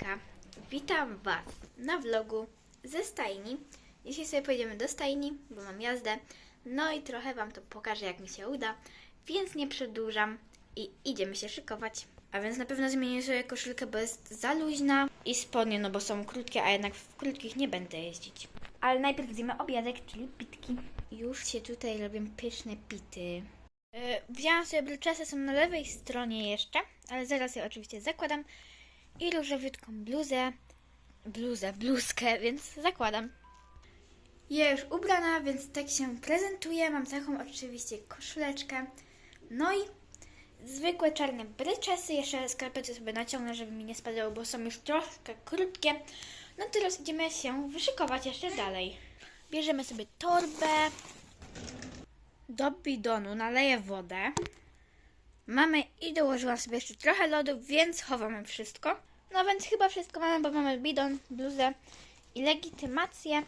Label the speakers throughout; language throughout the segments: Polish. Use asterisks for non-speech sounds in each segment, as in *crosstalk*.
Speaker 1: Hejka, witam Was na vlogu ze stajni. Dzisiaj sobie pojedziemy do stajni, bo mam jazdę. No i trochę Wam to pokażę, jak mi się uda, więc nie przedłużam i idziemy się szykować. A więc na pewno zmienię sobie koszulkę, bo jest za luźna i spodnie, no bo są krótkie, a jednak w krótkich nie będę jeździć. Ale najpierw zjemy obiadek, czyli pitki. Już się tutaj robią pyszne pity. E, Wzięłam sobie blczesy, są na lewej stronie jeszcze, ale zaraz je oczywiście zakładam. I różowiutką bluzę, bluzę, bluzkę, więc zakładam. Ja już ubrana, więc tak się prezentuję. Mam taką oczywiście koszuleczkę. No i zwykłe czarne bryczesy. Jeszcze skarpety sobie naciągnę, żeby mi nie spadały, bo są już troszkę krótkie. No teraz idziemy się wyszykować jeszcze dalej. Bierzemy sobie torbę. Do bidonu naleję wodę. Mamy i dołożyłam sobie jeszcze trochę lodu, więc chowamy wszystko. No więc chyba wszystko mamy, bo mamy bidon, bluzę i legitymację.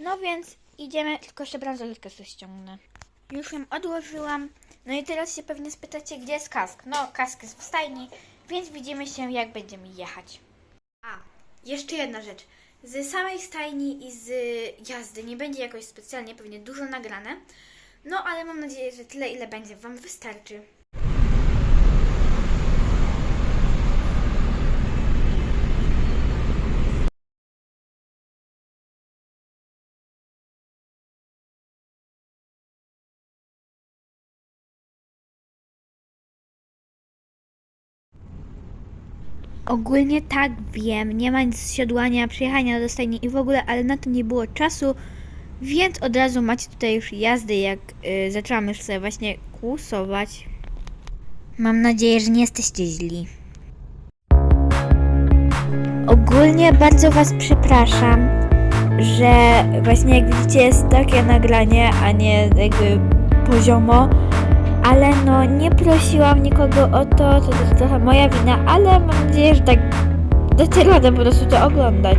Speaker 1: No więc idziemy, tylko jeszcze bransoletkę sobie ściągnę. Już ją odłożyłam. No i teraz się pewnie spytacie, gdzie jest kask. No, kask jest w stajni, więc widzimy się, jak będziemy jechać. A, jeszcze jedna rzecz. Z samej stajni i z jazdy nie będzie jakoś specjalnie pewnie dużo nagrane. No, ale mam nadzieję, że tyle, ile będzie, Wam wystarczy. Ogólnie tak wiem, nie ma nic z siodłania, przyjechania do stajni i w ogóle, ale na to nie było czasu, więc od razu macie tutaj już jazdy, jak y, zaczęłam już sobie właśnie kłusować. Mam nadzieję, że nie jesteście źli. Ogólnie bardzo Was przepraszam, że właśnie jak widzicie jest takie nagranie, a nie jakby poziomo. Ale no nie prosiłam nikogo o to, to też trochę moja wina, ale mam nadzieję, że tak dacie radę po prostu to oglądać.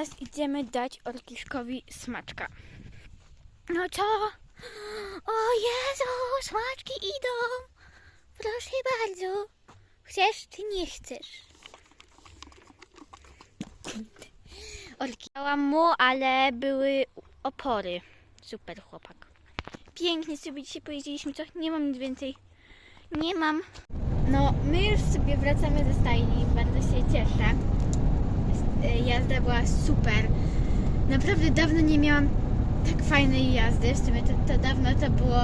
Speaker 1: Teraz idziemy dać Orkiszkowi smaczka. No co? O Jezu, smaczki idą! Proszę bardzo. Chcesz czy nie chcesz? Orki. Dałam mu, ale były opory. Super chłopak. Pięknie sobie dzisiaj pojeździliśmy, co? Nie mam nic więcej. Nie mam. No, my już sobie wracamy ze stajni. Bardzo się cieszę. E, Jazda była super. Naprawdę dawno nie miałam tak fajnej jazdy. W sumie to, to dawno to było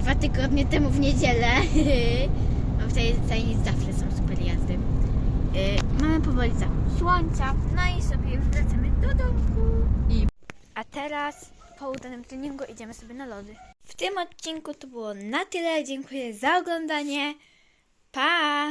Speaker 1: dwa tygodnie temu w niedzielę. *laughs* Bo w tej stajni zawsze są super jazdy. Yy, mamy powoli zachód słońca, no i sobie już wracamy do domku.
Speaker 2: I-
Speaker 1: A teraz po udanym treningu idziemy sobie na lody. W tym odcinku to było na tyle. Dziękuję za oglądanie. Pa!